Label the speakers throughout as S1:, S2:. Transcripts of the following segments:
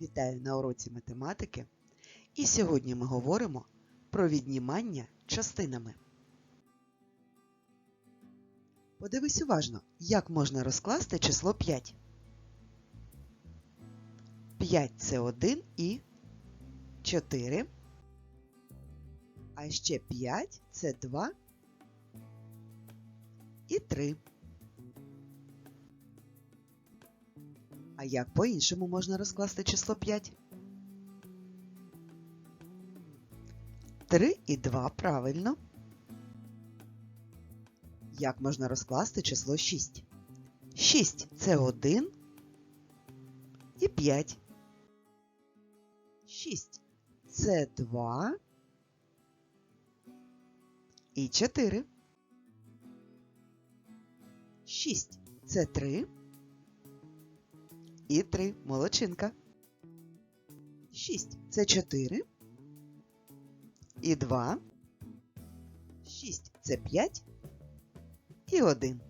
S1: Вітаю на уроці математики. І сьогодні ми говоримо про віднімання частинами. Подивись уважно, як можна розкласти число 5. 5 це 1 і 4. А ще 5 це 2 і 3. А як по-іншому можна розкласти число 5? 3 і 2 правильно. Як можна розкласти число 6? 6 це 1 і 5. 6 це 2 і 4. 6 це 3 і 3. Молодчинка. 6 це 4 і 2. 6 це 5 і 1.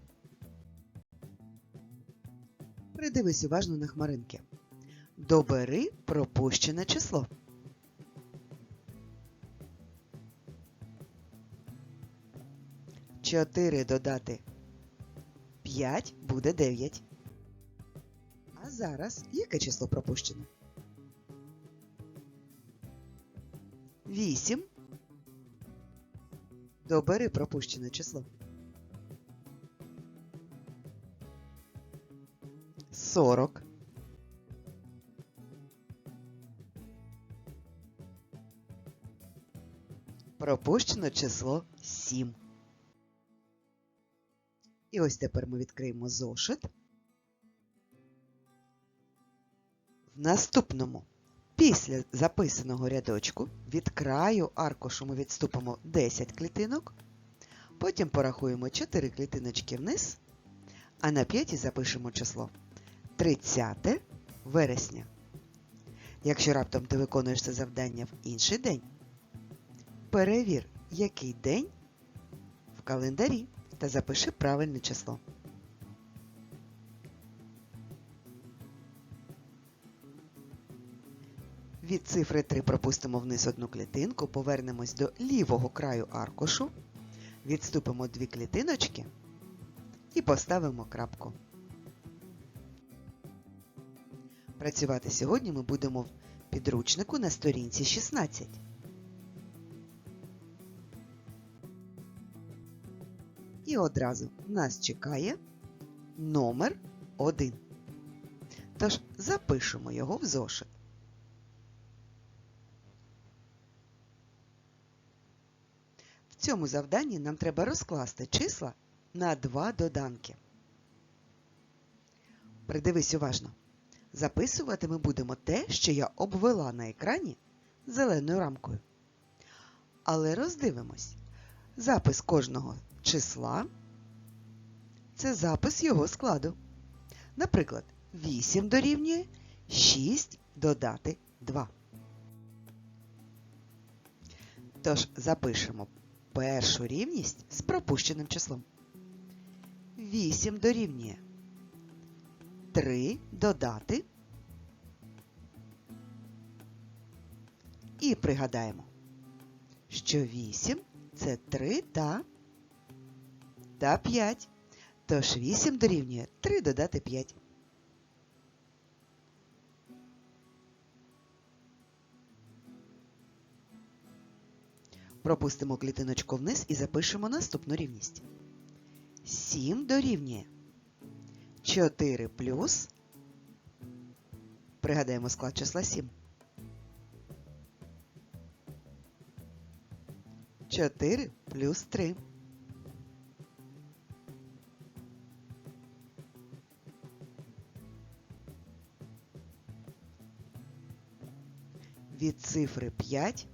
S1: Придивись уважно на хмаринки. Добери пропущене число. Чотири додати 5 буде 9. Зараз яке число пропущене? 8. Добери пропущене число. 40. Пропущено число 7. І ось тепер ми відкриємо зошит. В наступному, після записаного рядочку, від краю аркушу ми відступимо 10 клітинок, потім порахуємо 4 клітиночки вниз, а на 5 запишемо число 30 вересня. Якщо раптом ти виконуєш це завдання в інший день, перевір, який день в календарі та запиши правильне число. Від цифри 3 пропустимо вниз одну клітинку, повернемось до лівого краю аркушу, відступимо дві клітиночки і поставимо крапку. Працювати сьогодні ми будемо в підручнику на сторінці 16. І одразу нас чекає номер 1. Тож запишемо його в зошит. Цьому завданні нам треба розкласти числа на два доданки. Придивись уважно. Записувати ми будемо те, що я обвела на екрані зеленою рамкою. Але роздивимось. Запис кожного числа це запис його складу. Наприклад, 8 дорівнює 6 додати 2. Тож запишемо першу рівність з пропущеним числом. 8 дорівнює 3 додати. І пригадаємо, що 8 це 3 та, та 5. Тож 8 дорівнює 3 додати 5. Пропустимо клітиночку вниз і запишемо наступну рівність. 7 дорівнює 4 плюс. Пригадаємо склад числа 7. 4 плюс 3. Від цифри 5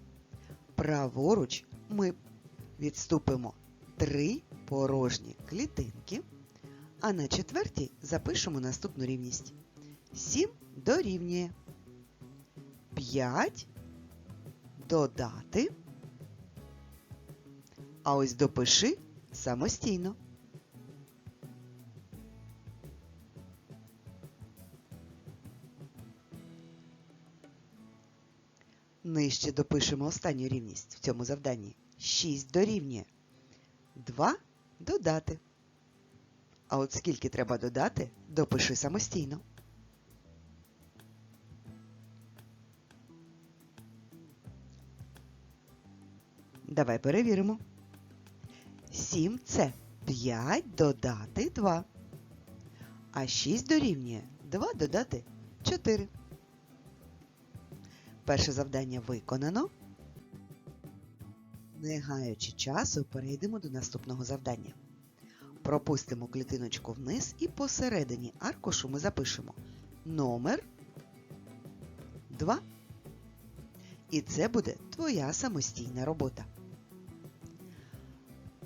S1: праворуч ми відступимо три порожні клітинки, а на четвертій запишемо наступну рівність. 7 дорівнює 5 додати. А ось допиши самостійно. Нижче допишемо останню рівність в цьому завданні. 6 дорівнює 2 додати. А от скільки треба додати, допиши самостійно. Давай перевіримо. 7 це 5 додати 2. А 6 дорівнює 2 додати 4. Перше завдання виконано. Не гаючи часу, перейдемо до наступного завдання. Пропустимо клітиночку вниз і посередині аркушу ми запишемо номер 2. І це буде твоя самостійна робота.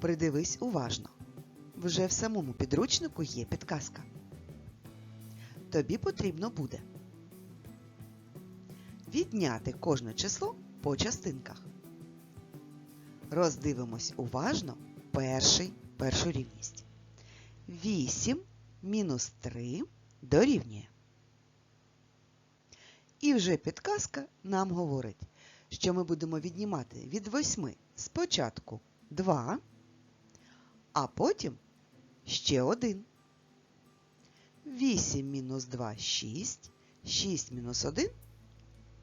S1: Придивись уважно. Вже в самому підручнику є підказка. Тобі потрібно буде відняти кожне число по частинках. Роздивимось уважно перший, першу рівність. 8 мінус 3 дорівнює. І вже підказка нам говорить, що ми будемо віднімати від 8 спочатку 2, а потім ще 1. 8 мінус 2 – 6, 6 мінус 1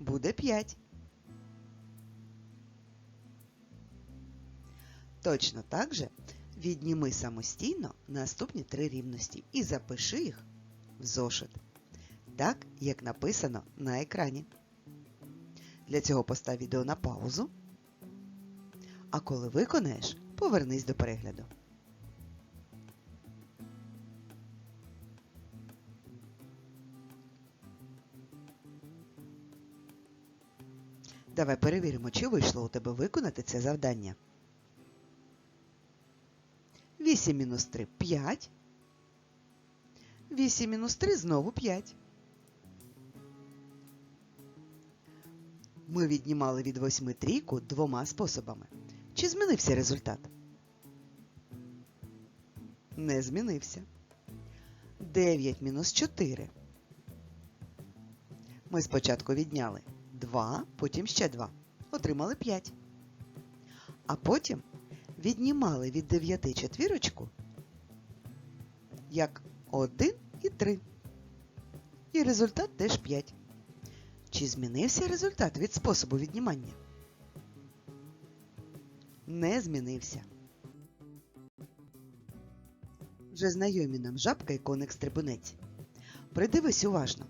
S1: буде 5. Точно так же відніми самостійно наступні три рівності і запиши їх в зошит, так, як написано на екрані. Для цього постав відео на паузу, а коли виконаєш, повернись до перегляду. Давай перевіримо, чи вийшло у тебе виконати це завдання. 8 мінус 3 – 5. 8 мінус 3 – знову 5. Ми віднімали від 8 трійку двома способами. Чи змінився результат? Не змінився. 9 мінус 4. Ми спочатку відняли 2, потім ще 2. Отримали 5. А потім віднімали від 9 четвірочку як 1 і 3. І результат теж 5. Чи змінився результат від способу віднімання? Не змінився. Вже знайомі нам жабка і коник стрибунець. Придивись уважно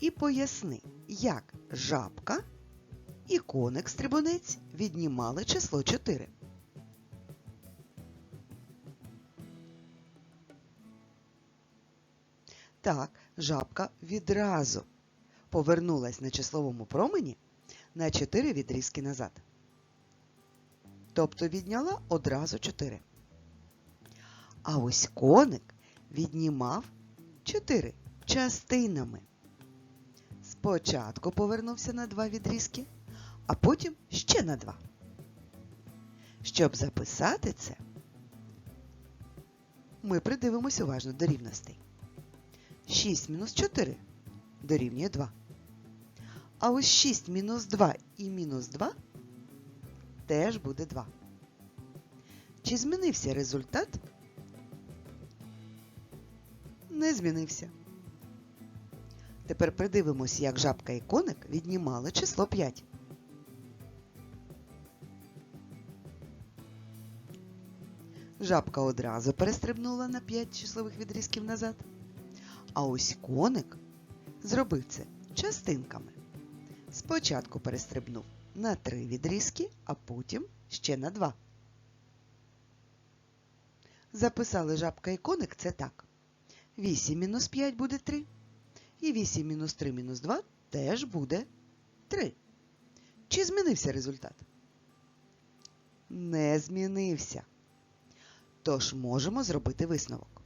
S1: і поясни, як жабка і коник стрибунець віднімали число 4. Так, жабка відразу повернулась на числовому промені на 4 відрізки назад. Тобто відняла одразу 4. А ось коник віднімав 4 частинами. Спочатку повернувся на 2 відрізки, а потім ще на 2. Щоб записати це, ми придивимось уважно до рівностей. 6 мінус 4 дорівнює 2. А ось 6 мінус 2 і мінус 2 теж буде 2. Чи змінився результат? Не змінився. Тепер придивимось, як жабка і коник віднімали число 5. Жабка одразу перестрибнула на 5 числових відрізків назад. А ось коник зробив це частинками. Спочатку перестрибнув на 3 відрізки, а потім ще на 2. Записали жабка і коник це так. 8 мінус 5 буде 3. І 8 мінус 3 мінус 2 теж буде 3. Чи змінився результат? Не змінився. Тож можемо зробити висновок,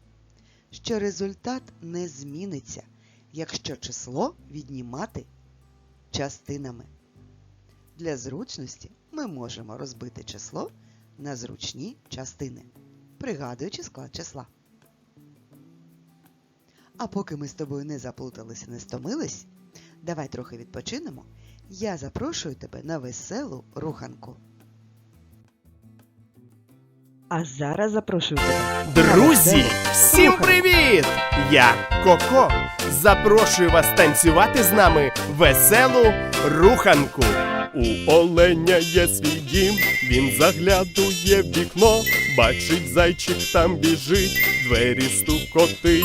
S1: що результат не зміниться, якщо число віднімати частинами. Для зручності ми можемо розбити число на зручні частини, пригадуючи склад числа. А поки ми з тобою не заплуталися, не стомились, давай трохи відпочинемо я запрошую тебе на веселу руханку. А зараз запрошую тебе.
S2: Друзі, всім привіт! Я Коко. Запрошую вас танцювати з нами веселу руханку. У оленя є свій дім, він заглядує в вікно, бачить зайчик там біжить, двері стукотить.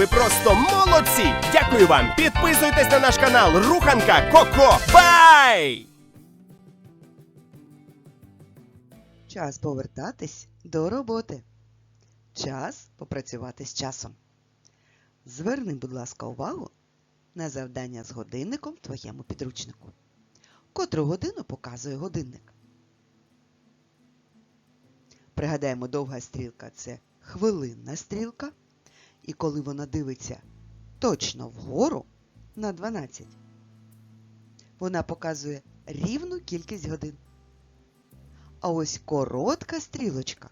S2: ви просто молодці! Дякую вам! Підписуйтесь на наш канал Руханка Коко. Бай!
S1: Час повертатись до роботи. Час попрацювати з часом. Зверни, будь ласка, увагу на завдання з годинником в твоєму підручнику. Котру годину показує годинник. Пригадаємо, довга стрілка це хвилинна стрілка. І коли вона дивиться точно вгору на 12, вона показує рівну кількість годин. А ось коротка стрілочка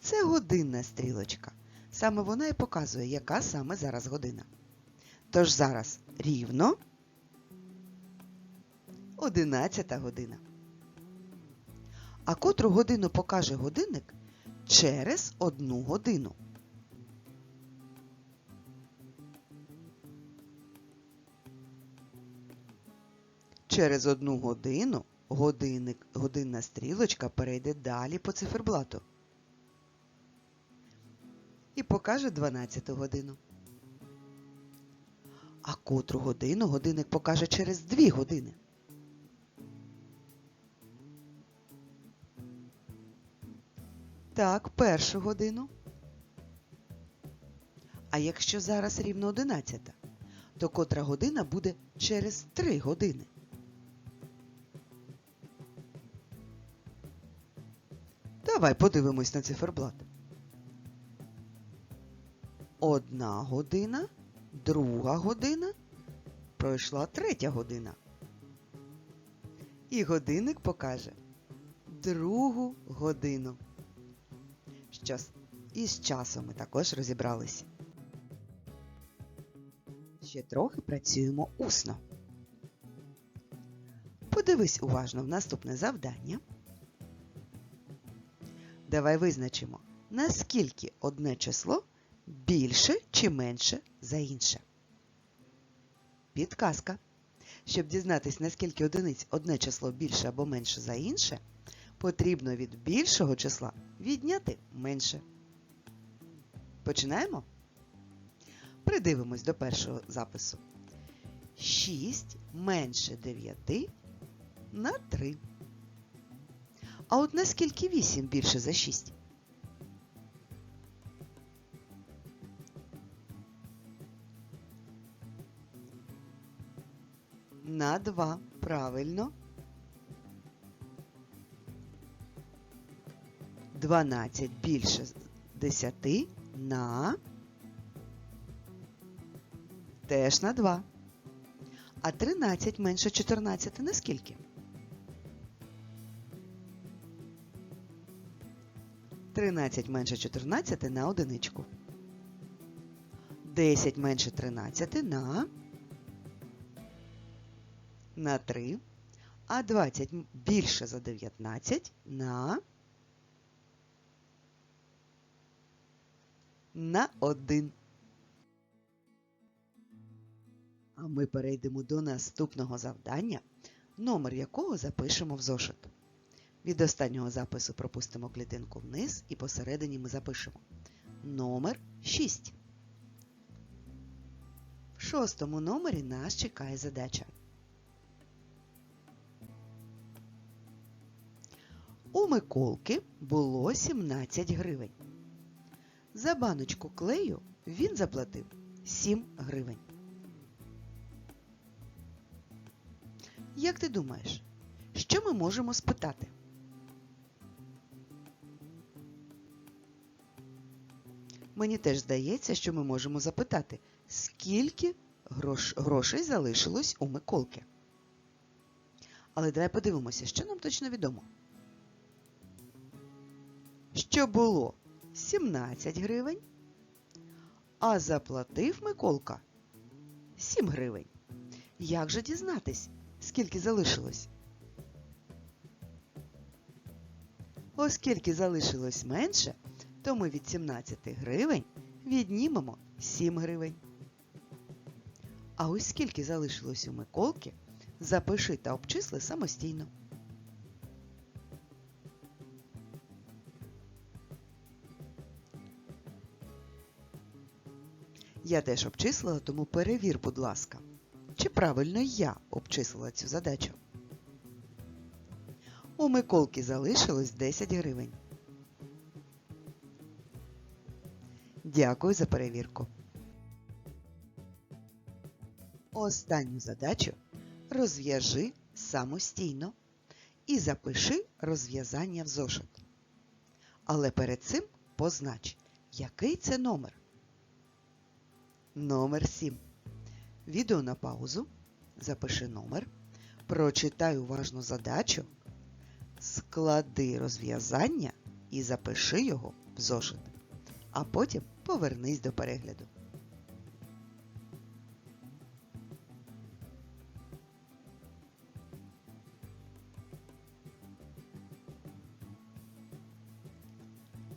S1: це годинна стрілочка. Саме вона і показує, яка саме зараз година. Тож зараз рівно 11 година. А котру годину покаже годинник через одну годину. Через одну годину годинник, годинна стрілочка перейде далі по циферблату і покаже 12 годину. А котру годину годинник покаже через 2 години. Так, першу годину. А якщо зараз рівно 11, то котра година буде через 3 години. Давай подивимось на циферблат. Одна година, друга година, пройшла третя година. І годинник покаже другу годину. З- і з часом ми також розібралися. Ще трохи працюємо усно. Подивись уважно в наступне завдання. Давай визначимо, наскільки одне число більше чи менше за інше. Підказка. Щоб дізнатись, наскільки одиниць одне число більше або менше за інше, потрібно від більшого числа відняти менше. Починаємо? Придивимось до першого запису. 6 менше 9 на 3. А от наскільки 8 більше за 6? На 2. Правильно. 12 більше 10 на теж на 2. А 13 менше 14 на скільки? 13 менше 14 на одиничку. 10 менше 13 на на 3. А 20 більше за 19 на на 1. А ми перейдемо до наступного завдання, номер якого запишемо в зошит. Від останнього запису пропустимо клітинку вниз і посередині ми запишемо номер 6. В шостому номері нас чекає задача. У Миколки було 17 гривень. За баночку клею він заплатив 7 гривень. Як ти думаєш, що ми можемо спитати? Мені теж здається, що ми можемо запитати, скільки грош... грошей залишилось у Миколки. Але давай подивимося, що нам точно відомо. Що було 17 гривень, а заплатив Миколка 7 гривень. Як же дізнатись, скільки залишилось? Оскільки залишилось менше, то ми від 17 гривень віднімемо 7 гривень. А ось скільки залишилось у Миколки, запиши та обчисли самостійно. Я теж обчислила, тому перевір, будь ласка, чи правильно я обчислила цю задачу. У Миколки залишилось 10 гривень. Дякую за перевірку. Останню задачу розв'яжи самостійно і запиши розв'язання в зошит. Але перед цим познач, який це номер. Номер 7. Відео на паузу. Запиши номер. Прочитай уважно задачу. Склади розв'язання і запиши його в зошит. А потім повернись до перегляду.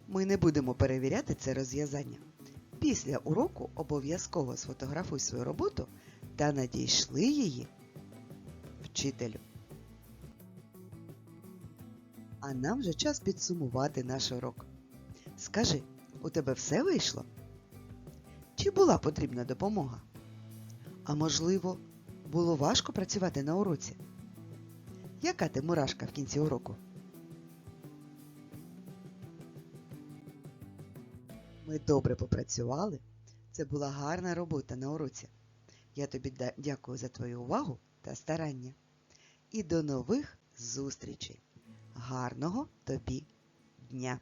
S1: Ми не будемо перевіряти це розв'язання. Після уроку обов'язково сфотографуй свою роботу та надійшли її вчителю. А нам вже час підсумувати наш урок. Скажи, у тебе все вийшло? Чи була потрібна допомога? А можливо, було важко працювати на уроці? Яка ти мурашка в кінці уроку? Ми добре попрацювали. Це була гарна робота на уроці. Я тобі дякую за твою увагу та старання. І до нових зустрічей. Гарного тобі дня!